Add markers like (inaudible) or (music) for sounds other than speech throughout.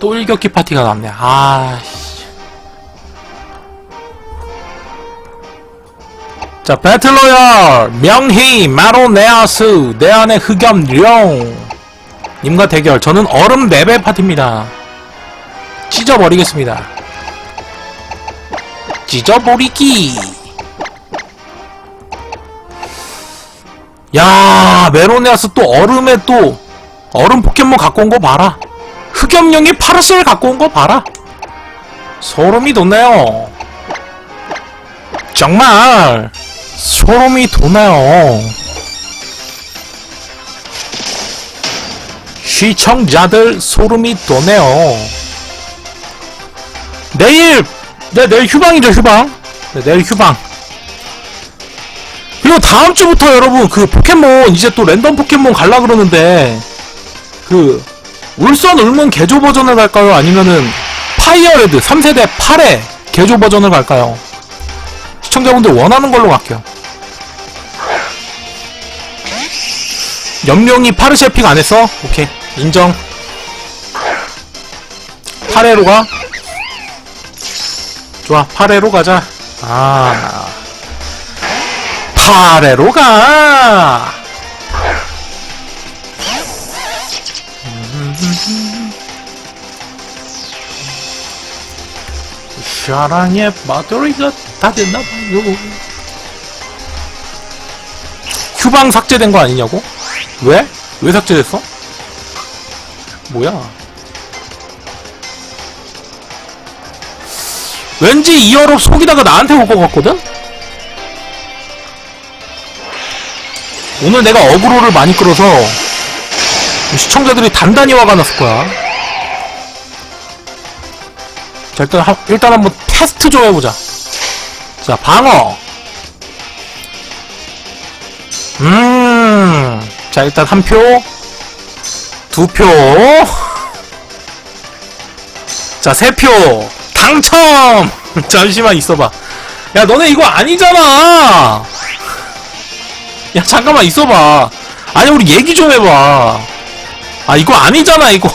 또 일격기 파티가 남네. 아, 씨. 자, 배틀로얄, 명희, 마로네아스, 내 안의 흑염 룡. 님과 대결. 저는 얼음 레벨 파티입니다. 찢어버리겠습니다. 찢어버리기. 야, 메로네아스 또 얼음에 또 얼음 포켓몬 갖고 온 거 봐라. 흑염룡이 파르스를 갖고 온 거 봐라. 소름이 돋네요. 정말 소름이 돋네요. 시청자들 소름이 돋네요. 내일 네, 내일 휴방이죠 휴방. 네, 내일 휴방. 그리고 다음 주부터 여러분 그 포켓몬 이제 또 랜덤 포켓몬 갈라 그러는데 그 울선 울문 개조 버전을 갈까요? 아니면은 파이어레드 3세대 8의 개조 버전을 갈까요? 시청자분들 원하는 걸로 갈게요. 염룡이 파르시에 픽안 했어? 오케이 인정. 8회로 가. 좋아 8회로 가자. 아 8회로 가. 사랑의 마더리가 다 됐나봐요. 휴방 삭제된 거 아니냐고? 왜? 왜 삭제됐어? 뭐야? 왠지 이어로 속이다가 나한테 올 것 같거든? 오늘 내가 어그로를 많이 끌어서 시청자들이 단단히 화가 났을 거야. 자, 일단, 한, 일단 한번 테스트 좀 해보자. 자, 방어. 음. 자, 일단 한 표. 두 표. 자, 세 표. 당첨! (laughs) 잠시만 있어봐. 야, 너네 이거 아니잖아! 야, 잠깐만 있어봐. 아니, 우리 얘기 좀 해봐. 아, 이거 아니잖아, 이거.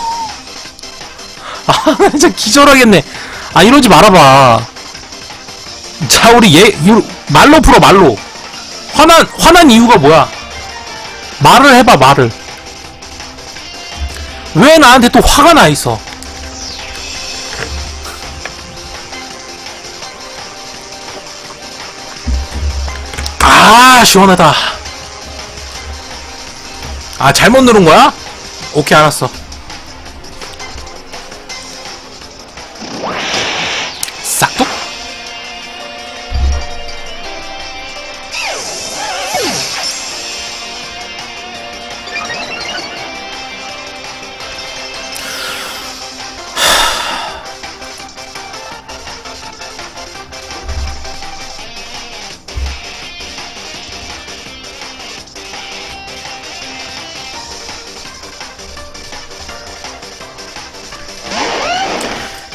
아, 나 (laughs) 진짜 기절하겠네. 아, 이러지 말아봐. 자, 우리 얘, 이- 말로 풀어, 말로. 화난, 화난 이유가 뭐야? 말을 해봐, 말을. 왜 나한테 또 화가 나 있어? 아, 시원하다. 아, 잘못 누른 거야? 오케이, 알았어.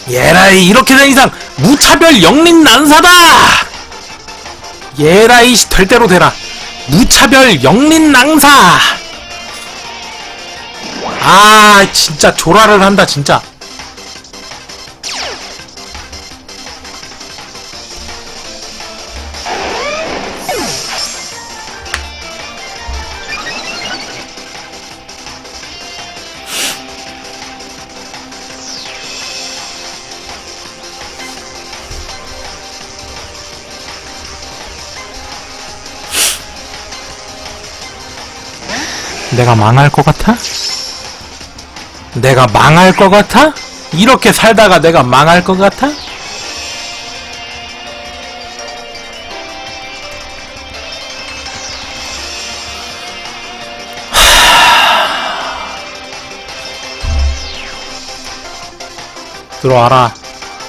예라이 이렇게 된 이상 무차별 영린 난사다! 예라이 씨, 될 대로 되라. 무차별 영린 낭사! 아 진짜 조라를 한다 진짜 내가 망할 것 같아? 내가 망할 것 같아? 이렇게 살다가 내가 망할 것 같아? 들어와라.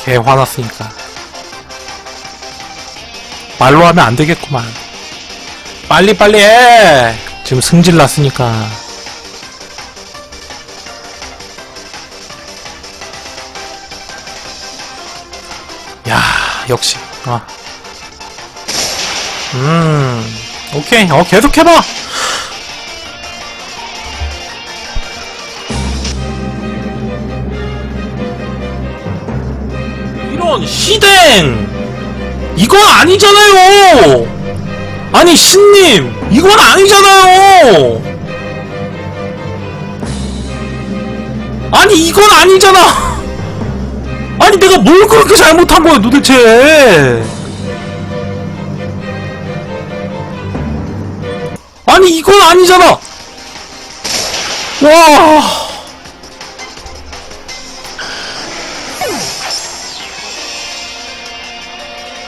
개 화났으니까. 말로 하면 안 되겠구만. 빨리빨리 해! 지금 승질 났으니까. 야 역시. 아. 음 오케이. 어 계속 해봐. 이런 시댕 이거 아니잖아요! 아니, 신님! 이건 아니잖아요! 아니, 이건 아니잖아! (laughs) 아니, 내가 뭘 그렇게 잘못한 거야, 도대체! 아니, 이건 아니잖아! 와!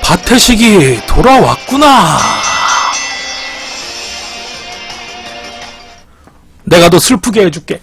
바태식이 돌아왔구나. 내가 더 슬프게 해줄게.